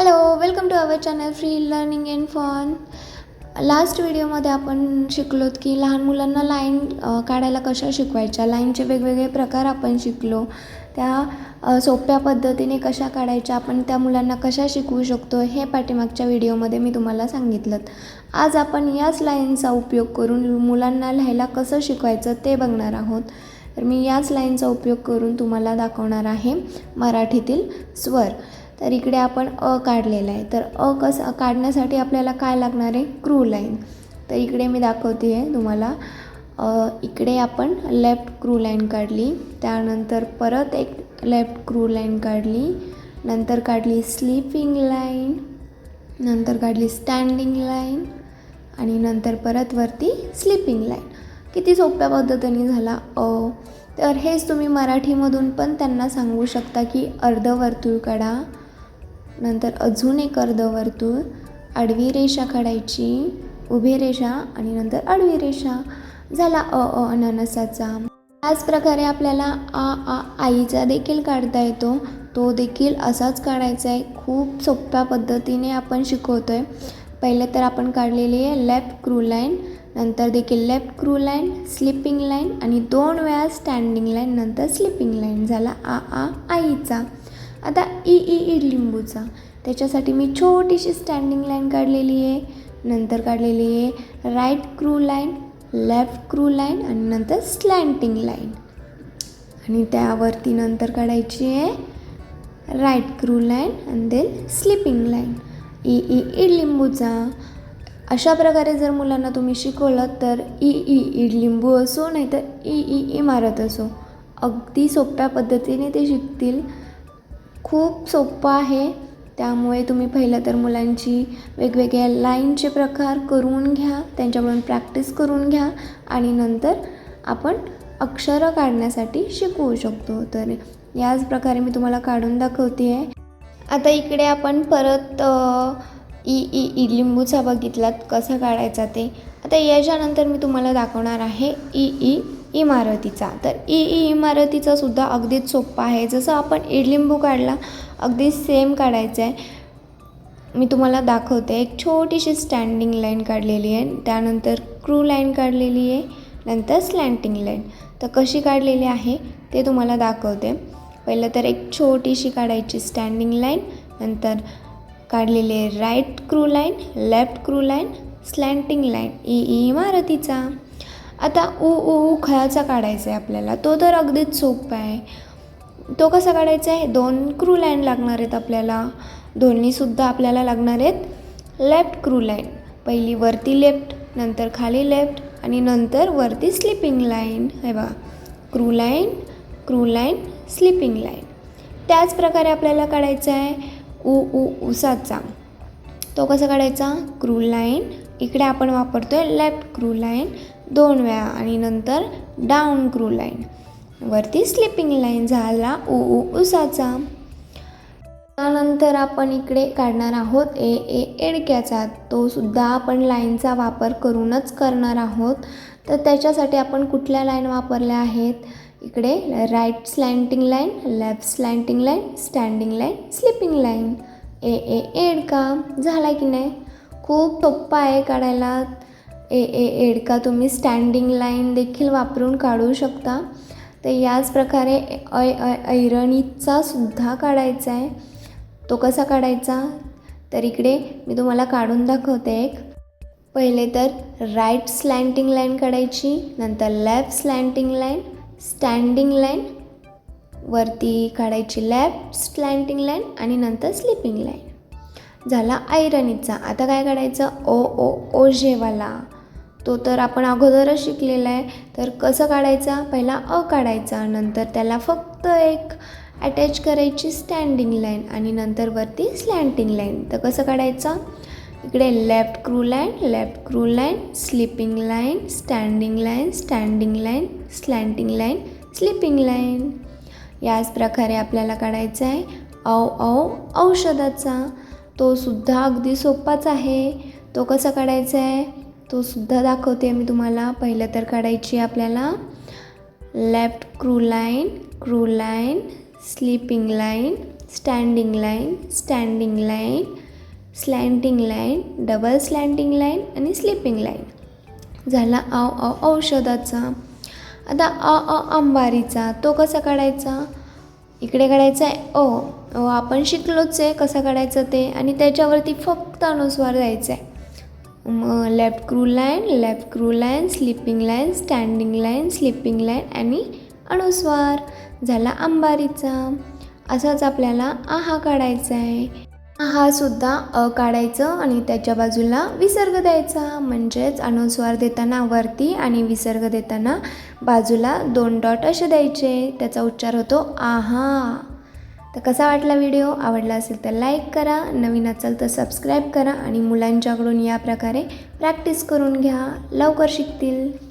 Hello welcome to our channel free learning and fun last व्हिडिओमध्ये आपण शिकलोत की लहान मुलांना लाईन काढायला कशा शिकवायच्या? लाईनचे वेगवेगळे प्रकार आपण शिकलो. त्या सोप्या पद्धतीने कशा काढायच्या? आपण त्या मुलांना कशा शिकवू शकतो? हे पाठीमागच्या व्हिडिओमध्ये मी तुम्हाला सांगितलं आज आपण याच लाईनचा उपयोग करून मुलांना लिहायला कसं शिकवायचं ते बघणार आहोत. तर मी याच लाईनचा उपयोग करून तुम्हाला दाखवणार आहे मराठीतील स्वर. तर इकडे आपण अ काढलेला आहे. तर अ कसं काढण्यासाठी आपल्याला काय लागणार आहे? Curve line. तर इकडे मी दाखवते आहे तुम्हाला. इकडे आपण लेफ्ट क्रू लाईन काढली. त्यानंतर परत एक लेफ्ट क्रू लाईन काढली. नंतर काढली स्लीपिंग लाईन. नंतर काढली स्टँडिंग लाईन. आणि नंतर परत वरती स्लीपिंग लाईन. किती सोप्या पद्धतीने झाला अ. तर हेच तुम्ही मराठीमधून पण त्यांना सांगू शकता की अर्धवर्तुळ काढा. नंतर अजून एक अर्धवर्तुळ आडवी रेषा काढायची उभी रेषा आणि नंतर आडवी रेषा. झाला अ अ अननसाचा. त्याच प्रकारे आपल्याला आ आ आईचा देखील काढता येतो. तो देखील असाच काढायचा आहे. खूप सोप्या पद्धतीने आपण शिकवतो आहे पहिले तर आपण काढलेली आहे लेफ्ट क्रू लाईन नंतर देखील left curve line sleeping line आणि दोन वेळा स्टँडिंग लाईन नंतर स्लिपिंग लाईन. झाला आ आ आईचा. आता ई ई इडलिंबूचा त्याच्यासाठी मी छोटीशी स्टँडिंग लाईन काढलेली आहे. नंतर काढलेली आहे right curve line left curve line आणि नंतर स्लँटिंग लाईन आणि त्यावरती नंतर काढायची आहे राईट क्रू लाईन आणि देन स्लिपिंग लाईन ई ई इडलिंबूचा अशा प्रकारे जर मुलांना तुम्ही शिकवलं तर ई ई इडलिंबू असो नाही तर ई ई इमारत असो अगदी सोप्या पद्धतीने ते शिकतील. खूप सोपं आहे. त्यामुळे तुम्ही पहिलं तर मुलांची वेगवेगळ्या लाईनचे प्रकार करून घ्या त्यांच्याकडून प्रॅक्टिस करून घ्या आणि नंतर आपण अक्षरं काढण्यासाठी शिकवू शकतो. तर याच प्रकारे मी तुम्हाला काढून दाखवते आहे आता इकडे आपण परत ई ई ई लिंबूचा बघितलात कसा काढायचा ते. आता याच्यानंतर मी तुम्हाला दाखवणार आहे ई ई इमारतीचा. तर ई ई इमारतीचा सुद्धा अगदीच सोप्पा आहे. जसं आपण इडलिंबू काढला अगदी सेम काढायचं आहे. मी तुम्हाला दाखवते. एक छोटीशी स्टँडिंग लाईन काढलेली आहे. त्यानंतर क्रू लाईन काढलेली आहे. नंतर स्लँटिंग लाईन तर कशी काढलेली आहे ते तुम्हाला दाखवते. पहिलं तर एक छोटीशी काढायची स्टँडिंग लाईन नंतर काढलेली आहे right curve line left curve line slanting line E ई इमारतीचा. आता उ उ उ खळाचा काढायचा आहे आपल्याला? तो तर अगदीच सोपा आहे. तो कसा काढायचा आहे दोन क्रू लाईन लागणार आहेत आपल्याला. दोन्हीसुद्धा आपल्याला लागणार आहेत लेफ्ट क्रू लाईन पहिली वरती लेफ्ट नंतर खाली लेफ्ट आणि नंतर वरती स्लिपिंग लाईन हे बघा. Curve line curve line sleeping line त्याच प्रकारे आपल्याला काढायचा आहे उ उ उसाचा. तो कसा काढायचा? क्रू लाईन इकडे आपण वापरतो आहे लेफ्ट क्रू लाईन दोन वेळा आणि नंतर डाऊन क्रू लाईन. वरती स्लिपिंग लाईन झाला उ उ उसाचा. त्यानंतर आपण इकडे काढणार आहोत ए ए एडक्याचा. तो सुद्धा आपण लाईनचा वापर करूनच करणार आहोत. तर त्याच्यासाठी आपण कुठल्या लाईन वापरल्या आहेत? इकडे right slanting line left slanting line standing line sleeping line. ए ए एडका. झाला की नाही? खूप सोप्पा आहे काढायला. ए ए एडका तुम्ही स्टँडिंग लाईन देखील वापरून काढू शकता. तर याच प्रकारे ऐ ऐ ऐरणीचा सुद्धा काढायचा आहे. तो कसा काढायचा? तर इकडे मी तुम्हाला काढून दाखवते एक. पहिले तर राईट स्लँटिंग लाईन काढायची नंतर left slanting line standing line वरती काढायची लेफ्ट स्लँटिंग लाईन आणि नंतर स्लिपिंग लाईन झाला ऐरणीचा. आता काय काढायचं? ओ ओ ओझेवाला तो तर आपण अगोदरच शिकलेला आहे. तर कसं काढायचा? पहिला अ काढायचा. नंतर त्याला फक्त एक अटॅच करायची स्टँडिंग लाईन आणि नंतर वरती स्लँटिंग लाईन तर कसं काढायचं? इकडे left curve line left curve line sleeping line standing line standing line slanting line sleeping line याच प्रकारे आपल्याला काढायचा आहे. औ औ औषधाचा. तो सुद्धा अगदी सोपाच आहे. तो कसा काढायचा आहे? तो सुद्धा दाखवते. मी तुम्हाला पहिलं तर काढायची आपल्याला left curve line curve line sleeping line standing line standing line slanting line double slanting line आणि स्लिपिंग लाईन झाला आ अ औषधाचा. आता अ अ अंबारीचा. तो कसा काढायचा? इकडे काढायचा आहे. ओ ओ आपण शिकलोच आहे कसं काढायचं ते. आणि त्याच्यावरती फक्त अनुस्वार द्यायचा आहे. मग left curve line left curve line sleeping line standing line sleeping line आणि अणुस्वार झाला अंबारीचा. असाच आपल्याला आहा काढायचा आहे. आहा सुद्धा अ काढायचं आणि त्याच्या बाजूला विसर्ग द्यायचा. म्हणजेच अनुस्वार देताना वरती आणि विसर्ग देताना बाजूला दोन डॉट असे द्यायचे. त्याचा उच्चार होतो आहा तर कसा वाटला व्हिडिओ? आवडला असेल तर लाईक करा. नवीन असाल तर सबस्क्राईब करा आणि मुलांच्याकडून या प्रकारे प्रॅक्टिस करून घ्या. लवकर शिकतील.